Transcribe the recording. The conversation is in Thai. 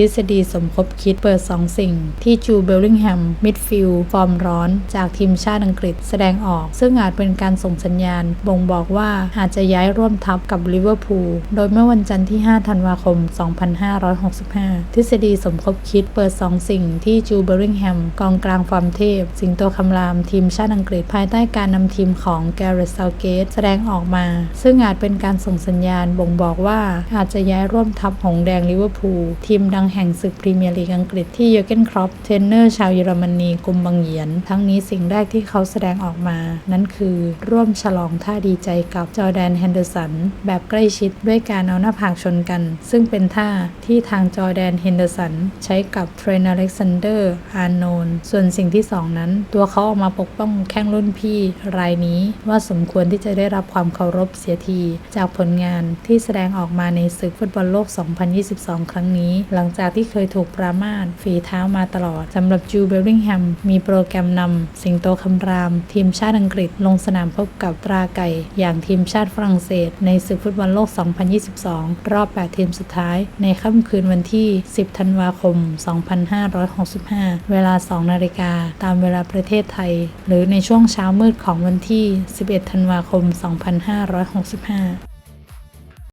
ทฤษฎีสมคบคิดเปิด 2 สิ่ง ที่จูเบลลิงแฮมมิดฟิลด์ฟอร์มร้อนจากทีมชาติอังกฤษแสดงออก ซึ่งอาจเป็นการส่งสัญญาณ บ่งบอกว่าอาจจะย้ายร่วมทัพกับลิเวอร์พูลโดยเมื่อวันจันทร์ที่ 5 ธันวาคม 2565 ทฤษฎีสมคบคิดเปิด 2 สิ่ง ที่จูเบลลิงแฮมกองกลางฟอร์มเทพ สิงโตคำรามทีมชาติอังกฤษภายใต้การนำทีมของแกเรตเซาเกตแสดงออกมา ซึ่งอาจเป็นการส่งสัญญาณบ่งบอกว่าอาจจะย้ายร่วมทัพหงแดงลิเวอร์พูลทีมดังแห่งศึกพรีเมียร์ลีกอังกฤษที่เยอร์เกนครอปเทรนเนอร์ชาวเยอรมนีกุมบังเหียน ทั้งนี้สิ่งแรกที่เขาแสดงออกมา นั้นคือร่วมฉลองท่าดีใจกับจอร์แดนแฮนเดอร์สัน แบบใกล้ชิดด้วยการเอาหน้าผากชนกัน ซึ่งเป็นท่าที่ทางจอร์แดนเฮนเดอร์สัน ใช้กับเทรนอเล็กซานเดอร์อาร์โนนส่วนสิ่งที่สองนั้น ตัวเขาออกมาปกป้องแข้งรุ่นพี่รายนี้ว่าสมควรที่จะได้รับความเคารพเสียที จากผลงานที่แสดงออกมาในศึกฟุตบอลโลก 2022 ครั้งนี้ หลังจากที่เคยถูกปรามาสฝีเท้ามาตลอดสำหรับจูเบลลิงแฮมมีโปรแกรมนำสิงโตคำราม ทีมชาติอังกฤษ ลงสนามพบกับตราไก่ อย่างทีมชาติฝรั่งเศส ในศึกฟุตบอลโลก 2022 รอบ 8 ทีมสุดท้าย ในค่ำคืนวันที่ 10 ธันวาคม 2565 เวลา 2 นาฬิกาตามเวลาประเทศไทย หรือในช่วงเช้ามืดของวันที่ 11 ธันวาคม 2565